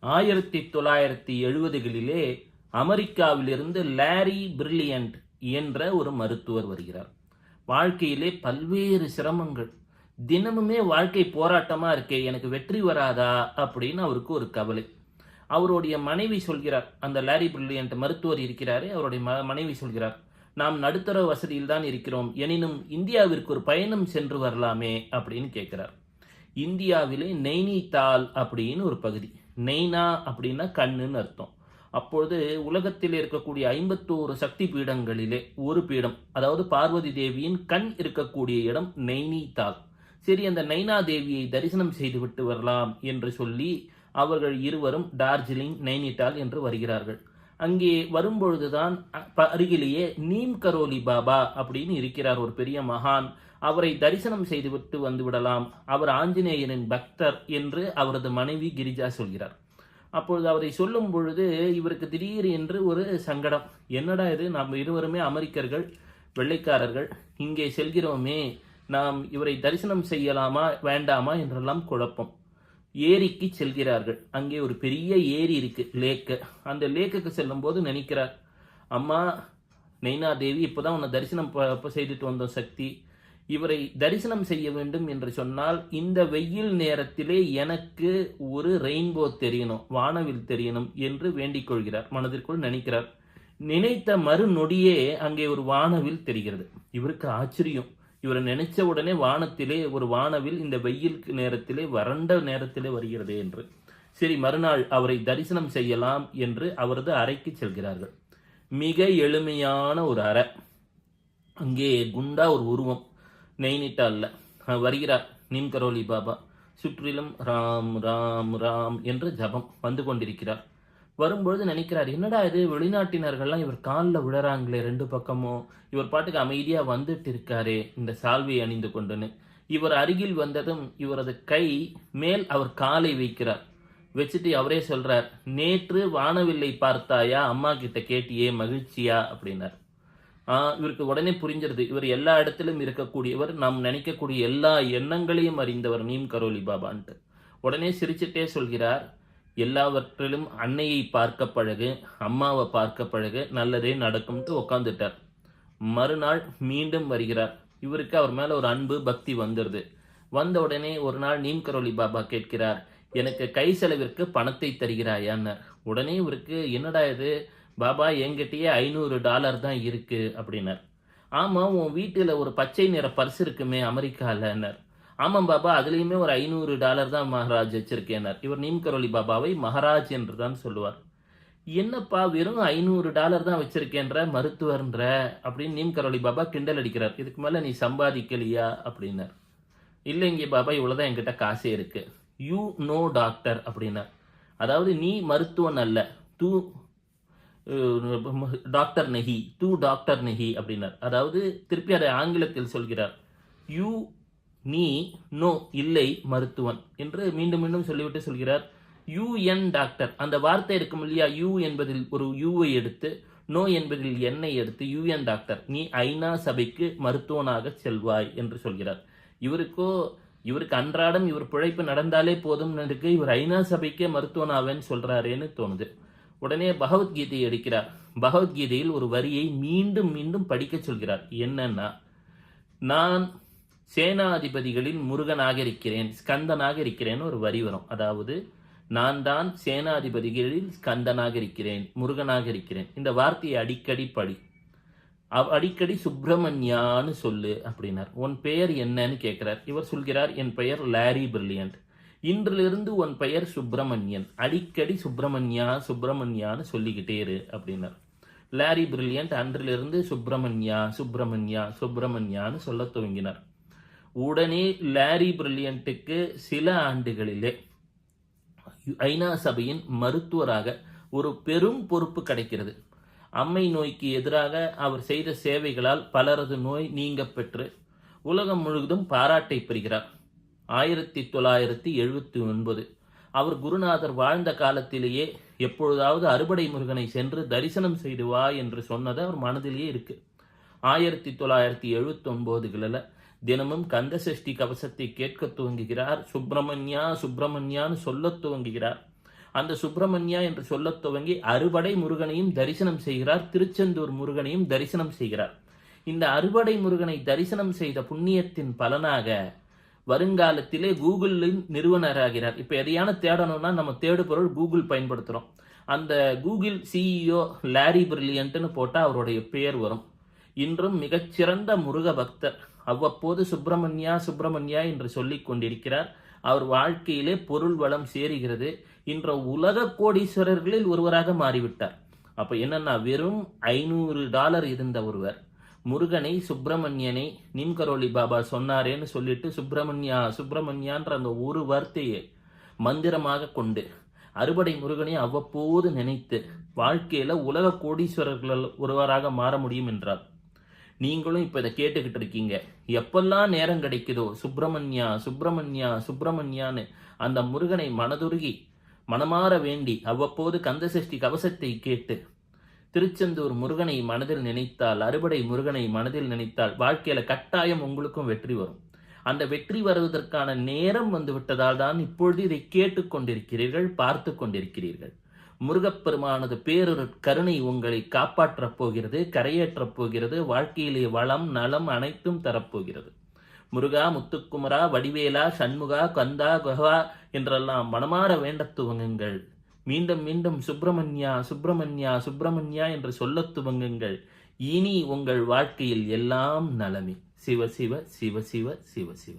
ஆயிரத்தி தொள்ளாயிரத்தி எழுபதுகளிலே அமெரிக்காவிலிருந்து லாரி பிரில்லியன்ட் என்ற ஒரு மருத்துவர் வருகிறார். வாழ்க்கையிலே பல்வேறு சிரமங்கள். தினமுமே வாழ்க்கை போராட்டமாக இருக்கே எனக்கு வெற்றி வராதா அப்படின்னு அவருக்கு ஒரு கவலை. அவருடைய மனைவி சொல்கிறார் அந்த லாரி பிரில்லியன்ட் மருத்துவர் இருக்கிறாரே அவருடைய ம- மனைவி சொல்கிறார் நாம் நடுத்தர வசதியில் தான் இருக்கிறோம் எனினும் இந்தியாவிற்கு ஒரு பயணம் சென்று வரலாமே அப்படின்னு கேட்கிறார். இந்தியாவிலே நெய்னிதால் அப்படின்னு ஒரு பகுதி. நெய்னா அப்படின்னா கண்ணுன்னு அர்த்தம். அப்பொழுது உலகத்தில் இருக்கக்கூடிய ஐம்பத்தோரு சக்தி பீடங்களிலே ஒரு பீடம் அதாவது பார்வதி தேவியின் கண் இருக்கக்கூடிய இடம் நெய்னிதால் சரி அந்த நைனா தேவியை தரிசனம் செய்துவிட்டு வரலாம் என்று சொல்லி அவர்கள் இருவரும் டார்ஜிலிங் நைனிட்டால் என்று வருகிறார்கள். அங்கே வரும்பொழுதுதான் அருகிலேயே நீம் கரோலி பாபா அப்படின்னு இருக்கிறார் ஒரு பெரிய மகான். அவரை தரிசனம் செய்துவிட்டு வந்து விடலாம் அவர் ஆஞ்சநேயரின் பக்தர் என்று அவரது மனைவி கிரிஜா சொல்கிறார். அப்பொழுது அவரை சொல்லும் பொழுது இவருக்கு திடீர் என்று ஒரு சங்கடம். என்னடா இது? நாம் இருவருமே அமெரிக்கர்கள் வெள்ளைக்காரர்கள் இங்கே செல்கிறோமே. நாம் இவரை தரிசனம் செய்யலாமா வேண்டாமா என்றெல்லாம் குழப்பம். ஏரிக்கு செல்கிறார்கள். அங்கே ஒரு பெரிய ஏரி இருக்கு லேக்கு. அந்த லேக்குக்கு செல்லும்போது நினைக்கிறார் அம்மா நெய்னா தேவி இப்போதான் உன்னை தரிசனம் ப- செய்துட்டு வந்தோம் சக்தி. இவரை தரிசனம் செய்ய வேண்டும் என்று சொன்னால் இந்த வெயில் நேரத்திலே எனக்கு ஒரு ரெயின்போ தெரியணும் வானவில் தெரியணும் என்று வேண்டிக் கொள்கிறார் மனதிற்குள் நினைக்கிறார். நினைத்த மறுநொடியே அங்கே ஒரு வானவில் தெரிகிறது. இவருக்கு ஆச்சரியம். இவரை நினைச்ச உடனே வானத்திலே ஒரு வானவில் இந்த வெயில் நேரத்திலே வறண்ட நேரத்திலே வருகிறது என்று. சரி மறுநாள் அவரை தரிசனம் செய்யலாம் என்று அவரது அறைக்கு செல்கிறார்கள். மிக எளிமையான ஒரு அறை. அங்கே குண்டா ஒரு உருவம். நெய்னிட்டால்ல வருகிறார் நீம் கரோலி பாபா. சுற்றிலும் ராம் ராம் ராம் என்று ஜபம் வந்து கொண்டிருக்கிறார். வரும்பொழுது நினைக்கிறார் என்னடா இது? வெளிநாட்டினர்கள்லாம் இவர் காலில் விழறாங்களே ரெண்டு பக்கமும் இவர் பாட்டுக்கு அமைதியாக வந்துட்டு இருக்காரே இந்த சால்வை அணிந்து கொண்டுன்னு இவர் அருகில் வந்ததும் இவரது கை மேல் அவர் காலை வைக்கிறார். வச்சுட்டு அவரே சொல்றார் நேற்று வானவில்லை பார்த்தாயா? அம்மா கிட்ட கேட்டியே மகிழ்ச்சியா? அப்படின்னார். இவருக்கு உடனே புரிஞ்சிருது. இவர் எல்லா இடத்திலும் இருக்கக்கூடியவர் நாம் நினைக்கக்கூடிய எல்லா எண்ணங்களையும் அறிந்தவர் நீம் கரோலி பாபான்ட்டு. உடனே சிரிச்சிட்டே சொல்கிறார் எல்லாவற்றிலும் அன்னையை பார்க்க பழகு அம்மாவை பார்க்க பழகு நல்லதே நடக்கும்ட்டு உட்காந்துட்டார் மறுநாள் மீண்டும் வருகிறார். இவருக்கு அவர் மேலே ஒரு அன்பு பக்தி வந்துடுது வந்த உடனே ஒரு நாள் நீம் கரோலி பாபா கேட்கிறார் எனக்கு கை செலவிற்கு பணத்தை தருகிறாயான்னார். உடனே இவருக்கு என்னடா இது? பாபா என்கிட்டயே ஐநூறு டாலர் தான் இருக்கு அப்படின்னார். ஆமாம் உன் வீட்டில் ஒரு பச்சை நிற பர்ஸ் இருக்குமே அமெரிக்காலன்னார். ஆமாம் பாபா அதுலேயுமே ஒரு ஐநூறு டாலர் தான் மகாராஜ் வச்சிருக்கேனார் இவர் நீம் கரோலி பாபாவை மகாராஜ் என்று தான் சொல்லுவார். என்னப்பா வெறும் ஐநூறு டாலர் தான் வச்சிருக்கேன்ற மருத்துவர்ன்ற அப்படின்னு நீம் கரோலி பாபா கிண்டல் அடிக்கிறார். இதுக்கு மேலே நீ சம்பாதிக்கலையா அப்படின்னார். இல்லைங்க பாபா இவ்வளோதான் என்கிட்ட காசே இருக்கு. யூ நோ டாக்டர் அப்படின்னார். அதாவது நீ மருத்துவன் அல்ல. தூ டாக்டர் நெஹி தூ டாக்டர் நெஹி அப்படின்னார். அதாவது திருப்பி அதை ஆங்கிலத்தில் சொல்கிறார். யூ நீ நோ இல்லை மருத்துவன் என்று மீண்டும் மீண்டும் சொல்லிவிட்டு சொல்கிறார். யூஎன் டாக்டர் அந்த வார்த்தை இருக்கும் இல்லையா? யூ என்பதில் ஒரு யூவை எடுத்து நோ என்பதில் என்னை எடுத்து யூஎன் டாக்டர் நீ ஐநா சபைக்கு மருத்துவனாக செல்வாய் என்று சொல்கிறார். இவருக்கோ இவருக்கு அன்றாடம் இவர் பிழைப்பு நடந்தாலே போதும் இவர் ஐநா சபைக்கே மருத்துவனாவேன்னு சொல்றாரேன்னு தோணுது. உடனே பகவத்கீதையை எடுக்கிறார். பகவத்கீதையில் ஒரு வரியை மீண்டும் மீண்டும் படிக்க சொல்கிறார். என்னன்னா நான் சேனாதிபதிகளில் முருகனாக இருக்கிறேன் ஸ்கந்தனாக இருக்கிறேன்னு ஒரு வரி வரும். அதாவது நான் தான் சேனாதிபதிகளில் ஸ்கந்தனாக இருக்கிறேன் முருகனாக இருக்கிறேன். இந்த வார்த்தையை அடிக்கடி படி. அடிக்கடி சுப்பிரமணியான்னு சொல்லு அப்படின்னார். உன் பெயர் என்னன்னு கேட்கிறார். இவர் சொல்கிறார் என் பெயர் லாரி பிரில்லியன்ட் இன்றிலிருந்து உன் பெயர் சுப்பிரமணியன். அடிக்கடி சுப்பிரமணியா சுப்பிரமணியான்னு சொல்லிக்கிட்டே இரு அப்படின்னார். லாரி பிரில்லியன்ட் அன்றிலிருந்து சுப்பிரமணியா சுப்பிரமணியா சுப்பிரமணியான்னு சொல்ல துவங்கினார். உடனே லாரி பிரில்லியன்ட்டுக்கு சில ஆண்டுகளிலே ஐநா சபையின் மருத்துவராக ஒரு பெரும் பொறுப்பு கிடைக்கிறது. அம்மை நோய்க்கு எதிராக அவர் செய்த சேவைகளால் பலரது நோய் நீங்க பெற்று உலகம் முழுவதும் பாராட்டை பெறுகிறார். ஆயிரத்தி தொள்ளாயிரத்தி எழுபத்தி ஒன்பது. அவர் குருநாதர் வாழ்ந்த காலத்திலேயே எப்பொழுதாவது அறுபடை முருகனை சென்று தரிசனம் செய்து வா என்று சொன்னது அவர் மனதிலேயே இருக்கு. ஆயிரத்தி தொள்ளாயிரத்தி எழுபத்தொன்பதுகளில் தினமும் கந்த சஷ்டி கவசத்தை கேட்க துவங்குகிறார். சுப்பிரமணியா சுப்பிரமணியான்னு சொல்ல துவங்குகிறார். அந்த சுப்பிரமணியா என்று சொல்லத் துவங்கி அறுபடை முருகனையும் தரிசனம் செய்கிறார். திருச்செந்தூர் முருகனையும் தரிசனம் செய்கிறார். இந்த அறுபடை முருகனை தரிசனம் செய்த புண்ணியத்தின் பலனாக வருங்காலத்திலே கூகுளின் நிறுவனராகிறார். இப்போ எதையான தேடணும்னா நம்ம தேடுபொருள் கூகுள் பயன்படுத்துகிறோம் அந்த கூகுள் சிஇஓ லாரி பிரில்லியன்ட்னு போட்டால் அவருடைய பெயர் வரும். இன்றும் மிகச்சிறந்த முருக பக்தர் அவ்வப்போது சுப்பிரமணியா சுப்பிரமணியா என்று சொல்லிக் கொண்டிருக்கிறார். அவர் வாழ்க்கையிலே பொருள் வளம் சேருகிறது. இன்ற உலக கோடீஸ்வரர்களில் ஒருவராக மாறிவிட்டார். அப்போ என்னன்னா வெறும் ஐநூறு டாலர் இருந்த ஒருவர் முருகனை சுப்பிரமணியனை நிம்கரோலி பாபா சொன்னாரேன்னு சொல்லிட்டு சுப்பிரமணியா சுப்பிரமணியான்ற அந்த ஒரு வார்த்தையை மந்திரமாக கொண்டு அறுபடை முருகனை அவ்வப்போது நினைத்து வாழ்க்கையில உலக கோடீஸ்வரர்கள் ஒருவராக மாற முடியும் என்றார். நீங்களும் இப்ப இதை கேட்டுக்கிட்டு இருக்கீங்க. எப்பெல்லாம் நேரம் கிடைக்குதோ சுப்பிரமணியா சுப்பிரமணியா சுப்பிரமணியான்னு அந்த முருகனை மனதுருகி மனமாற வேண்டி அவ்வப்போது கந்தசஷ்டி கவசத்தை கேட்டு திருச்செந்தூர் முருகனை மனதில் நினைத்தால் அறுபடை முருகனை மனதில் நினைத்தால் வாழ்க்கையில கட்டாயம் உங்களுக்கும் வெற்றி வரும். அந்த வெற்றி வருவதற்கான நேரம் வந்துவிட்டதால் தான் இப்பொழுது இதை கேட்டுக்கொண்டிருக்கிறீர்கள் பார்த்து கொண்டிருக்கிறீர்கள். முருகப்பெருமானது பேரொரு கருணை உங்களை காப்பாற்றப் போகிறது கரையேற்றப் போகிறது வாழ்க்கையிலே வளம் நலம் அனைத்தும் தரப்போகிறது முருகா முத்துக்குமரா வடிவேலா சண்முகா கந்தா குஹா என்றெல்லாம் மனமாற வேண்டத் துவங்குங்கள். மீண்டும் மீண்டும் சுப்பிரமணியா சுப்பிரமணியா சுப்பிரமணியா என்று சொல்லத் துவங்குங்கள். இனி உங்கள் வாழ்க்கையில் எல்லாம் நலமே. சிவ சிவ சிவ சிவ சிவ சிவ.